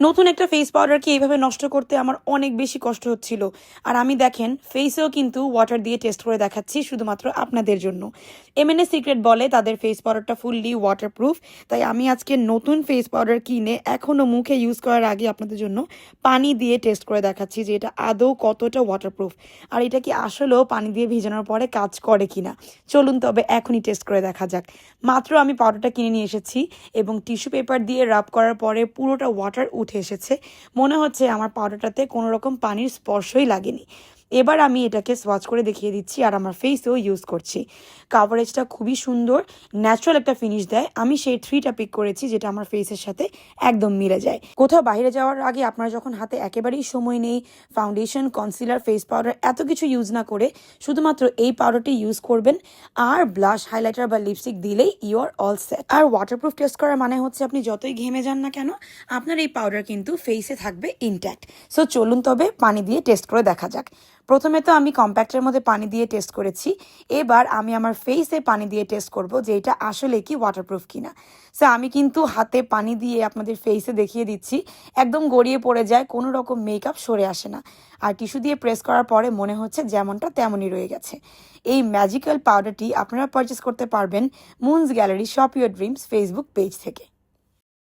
নতুন একটা ফেস পাউডারকে এইভাবে নষ্ট করতে আমার অনেক বেশি কষ্ট হচ্ছিল। আর আমি দেখেন ফেসেও কিন্তু ওয়াটার দিয়ে টেস্ট করে দেখাচ্ছি শুধুমাত্র আপনাদের জন্য। এম এমএনএ সিক্রেট বলে তাদের ফেস পাউডারটা ফুললি ওয়াটারপ্রুফ তাই আমি আজকে নতুন ফেস পাউডার কিনে এখনও মুখে ইউজ করার আগে আপনাদের জন্য পানি দিয়ে টেস্ট করে দেখাচ্ছি যে এটা আদৌ কতটা ওয়াটারপ্রুফ আর এটা কি আসলেও পানি দিয়ে ভিজানোর পরে কাজ করে কিনা? চলুন তবে এখনই টেস্ট করে দেখা যাক। মাত্র আমি পাউডারটা কিনে নিয়ে এসেছি এবং টিস্যু পেপার দিয়ে রাব করার পরে পুরোটা ওয়াটার উঠে এসেছে। মনে হচ্ছে আমার পাউডারটাতে কোনো রকম পানির স্পর্শই লাগেনি। এবার আমি এটাকে সোয়াচ করে দেখিয়ে দিচ্ছি আর আমার ফেসেও ইউজ করছি। কাভারেজটা খুবই সুন্দর ন্যাচারাল একটা ফিনিশ দেয়। আমি সেই থ্রিটা পিক করেছি যেটা আমার ফেসের সাথে একদম মিলে যায়। কোথাও বাইরে যাওয়ার আগে আপনারা যখন হাতে একেবারেই সময় নেই ফাউন্ডেশন কনসিলার ফেস পাউডার এত কিছু ইউজ না করে শুধুমাত্র এই পাউডারটি ইউজ করবেন আর ব্লাশ হাইলাইটার বা লিপস্টিক দিলেই ইউ আর অল সেট আর ওয়াটারপ্রুফ টেস্ট করার মানে হচ্ছে আপনি যতই ঘেমে যান না কেন, আপনার এই পাউডার কিন্তু ফেসে থাকবে ইনট্যাক্ট সো চলুন তবে পানি দিয়ে টেস্ট করে দেখা যাক। প্রথমে তো আমি কম্প্যাক্টের মধ্যে পানি দিয়ে টেস্ট করেছি, এবার আমি আমার ফেসে পানি দিয়ে টেস্ট করব যে এটা আসলে কি ওয়াটারপ্রুফ কিনা। সো আমি কিন্তু হাতে পানি দিয়ে আপনাদের ফেসে দেখিয়ে দিচ্ছি, একদম গড়িয়ে পড়ে যায়, কোনো রকম মেকআপ সরে আসে না। আর টিস্যু দিয়ে প্রেস করার পরে মনে হচ্ছে যেমনটা তেমনই রয়ে গেছে। এই ম্যাজিক্যাল পাউডারটি আপনারা পারচেস করতে পারবেন moon's gallery shop your dreams Facebook page থেকে।